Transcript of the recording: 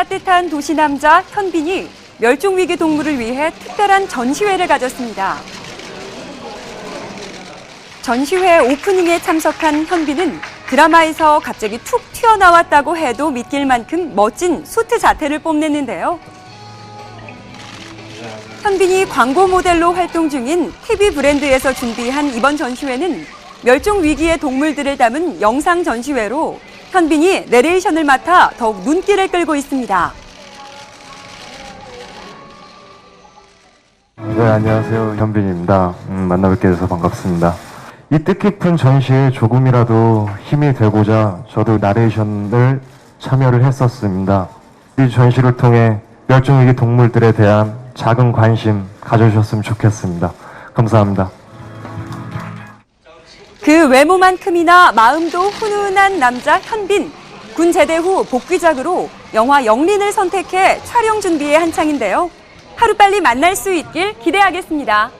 따뜻한 도시 남자 현빈이 멸종 위기 동물을 위해 특별한 전시회를 가졌습니다. 전시회 오프닝에 참석한 현빈은 드라마에서 갑자기 툭 튀어나왔다고 해도 믿길 만큼 멋진 수트 자태를 뽐냈는데요. 현빈이 광고 모델로 활동 중인 TV 브랜드에서 준비한 이번 전시회는 멸종 위기의 동물들을 담은 영상 전시회로 현빈이 내레이션을 맡아 더욱 눈길을 끌고 있습니다. 네, 안녕하세요. 현빈입니다. 음, 만나뵙게 돼서 반갑습니다. 이 뜻깊은 전시에 조금이라도 힘이 되고자 저도 나레이션을 참여를 했었습니다. 이 전시를 통해 멸종위기 동물들에 대한 작은 관심 가져주셨으면 좋겠습니다. 감사합니다. 그 외모만큼이나 마음도 훈훈한 남자 현빈. 군 제대 후 복귀작으로 영화 영린을 선택해 촬영 준비에 한창인데요. 하루빨리 만날 수 있길 기대하겠습니다.